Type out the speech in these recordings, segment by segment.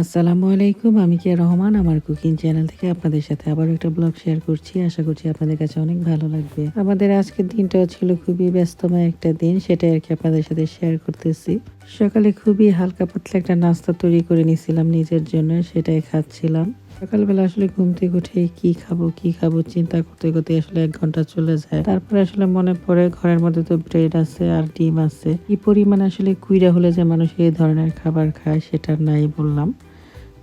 আসসালামু আলাইকুম, আমি কিয়া রহমান? আমার কুকিং চ্যানেল থেকে আপনাদের সাথে আবার একটা ব্লগ শেয়ার করছি। আশা করছি আপনাদের কাছে অনেক ভালো লাগবে। আমাদের আজকের দিনটা ছিল খুবই ব্যস্তময় একটা দিন, সেটাই আর কি আপনাদের সাথে শেয়ার করতেছি। সকালে খুবই হালকা পাতলা একটা নাস্তা তৈরি করে নিয়েছিলাম নিজের জন্য, সেটাই খাচ্ছিলাম। সকালবেলা আসলে ঘুম থেকে উঠে কি খাব কি খাব চিন্তা করতে করতে আসলে এক ঘণ্টা চলে যায়। তারপরে আসলে মনে পড়ে ঘরের মধ্যে তো ব্রেড আছে আর ডিম আছে। কি পরিমাণ আসলে কুইরা হলে যে মানুষ এই ধরনের খাবার খায় সেটা নাই বললাম।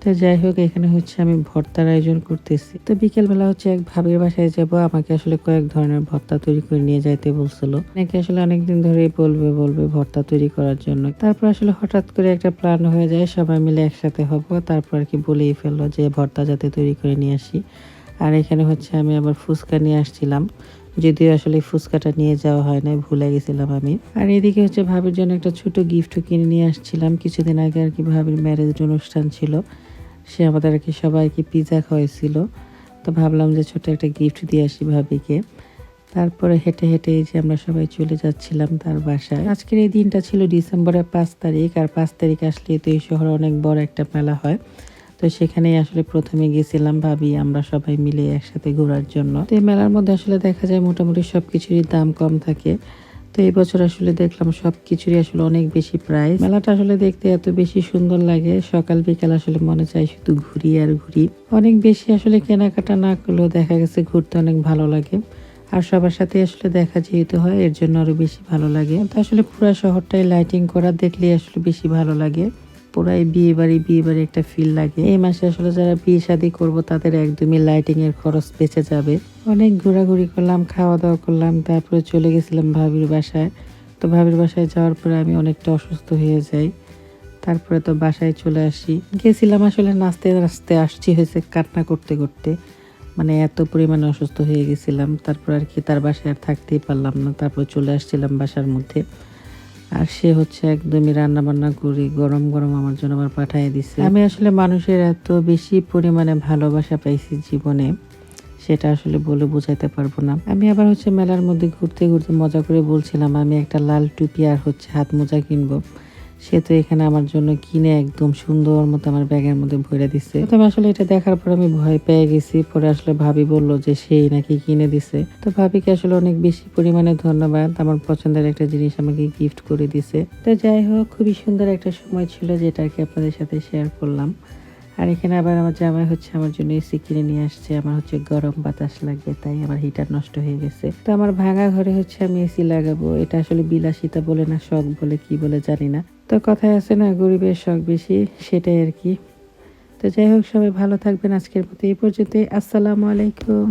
তো যাই হোক, এখানে হচ্ছে আমি ভর্তার আয়োজন করতেছি। তো বিকেলবেলা হচ্ছে এক ভাবির বাসায় যাব, আমাকে আসলে কয়েক ধরনের ভর্তা তৈরি করে নিয়ে যাইতে বলছিল। নাকি আসলে অনেকদিন ধরেই বলবে বলবে ভর্তা তৈরি করার জন্য। তারপর আসলে হঠাৎ করে একটা প্ল্যান হয়ে যায়, সবাই মিলে একসাথে হব। তারপর আর কি বলেই ফেলল যে ভর্তা যাতে তৈরি করে নিয়ে আসি। আর এখানে হচ্ছে আমি আবার ফুচকা নিয়ে আসছিলাম। যদিও আসলে ফুচকাটা নিয়ে যাওয়া হয় না ভুলে গেছিলাম আমি। আর এদিকে হচ্ছে ভাবির জন্য একটা ছোট গিফটও কিনে নিয়ে আসছিলাম। কিছুদিন আগে আর কি ভাবির ম্যারেজ অনুষ্ঠান ছিল। সে আমাদের আর কি সবাইকে পিৎজা খাওয়াইছিল। তো ভাবলাম যে ছোট একটা গিফট দিয়ে আসি ভাবিকে। তারপরে হেঁটে হেঁটে যে আমরা সবাই চলে যাচ্ছিলাম তার বাসায়। আজকের এই দিনটা ছিল ডিসেম্বরের পাঁচ তারিখ, আর পাঁচ তারিখ আসলে তো এই শহরে অনেক বড় একটা মেলা হয়। তো সেখানেই আসলে প্রথমে গেছিলাম ভাবি, আমরা সবাই মিলে একসাথে ঘোরার জন্য। তো এই মেলার মধ্যে আসলে দেখা যায় মোটামুটি সব কিছুরই দাম কম থাকে। তো এই বছর আসলে দেখলাম সব কিছুরই আসলে অনেক বেশি প্রাইস মেলাটা আসলে দেখতে এত বেশি সুন্দর লাগে। সকাল, বিকাল আসলে মনে চাই শুধু ঘুরি আর ঘুরি। অনেক বেশি আসলে কেনাকাটা না করলেও দেখা গেছে ঘুরতে অনেক ভালো লাগে। আর সবার সাথে আসলে দেখা যেহেতু হয়, এর জন্য আরও বেশি ভালো লাগে। তো আসলে পুরা শহরটাই লাইটিং করা দেখলে আসলে বেশি ভালো লাগে। পুরাই বিয়ে বাড়ি বিয়ে বাড়ি একটা ফিল লাগে। এই মাসে আসলে যারা বিয়ে শাদী করব, তাদের একদমই লাইটিং এর খরচ বেঁচে যাবে। অনেক ঘোরাঘুরি করলাম খাওয়া দাওয়া করলাম, তারপরে চলে গেছিলাম ভাবির বাসায়। তো ভাবির বাসায় যাওয়ার পরে আমি অনেকটা অসুস্থ হয়ে যাই। তারপরে তো বাসায় চলে আসি। গেছিলাম আসলে নাচতে নাচতে আসছি হয়েছে কান্না করতে করতে। মানে এত পরিমাণে অসুস্থ হয়ে গেছিলাম। তারপর আর কি তার বাসায় আর থাকতেই পারলাম না। তারপর চলে আসছিলাম বাসার মধ্যে। আর সে হচ্ছে একদমই রান্না বান্না করে, গরম গরম আমার জন্য আবার পাঠিয়ে দিছে। আমি আসলে মানুষের এত বেশি পরিমাণে ভালোবাসা পাইছি জীবনে, সেটা আসলে বলে বোঝাইতে পারব না। আমি আবার হচ্ছে মেলার মধ্যে ঘুরতে ঘুরতে মজা করে বলছিলাম, আমি একটা লাল টুপি আর হচ্ছে হাত মোজা কিনবো। সে তো এখানে আমার জন্য কিনে একদম সুন্দর মতো আমার ব্যাগের মধ্যে ভরে দিছে। তবে আসলে এটা দেখার পর আমি ভয় পেয়ে গেছি। পরে আসলে ভাবি বলল যে সেই নাকি কিনে দিছে। তো ভাবিকে আসলে অনেক বেশি পরিমাণে ধন্যবাদ। আমার পছন্দের একটা জিনিস আমাকে গিফট করে দিছে। তো যাই হোক, খুবই সুন্দর একটা সময় ছিল যেটা আর কি আপনাদের সাথে শেয়ার করলাম। আর এখানে আবার আমার জামাই হচ্ছে আমার জন্য এসি কিনে নিয়ে আসছে। আমার হচ্ছে গরম বাতাস লাগবে, তাই আমার হিটার নষ্ট হয়ে গেছে। তো আমার ভাঙা ঘরে হচ্ছে আমি এসি লাগাবো। এটা আসলে বিলাসিতা বলে না, শখ বলে, কি বলে জানি না। তো কথায় আছে না, গরিবের শখ বেশি, সেটাই আর কি। তো যাই হোক, সবাই ভালো থাকবেন। আজকের মতো এই পর্যন্তই। আসসালামু আলাইকুম।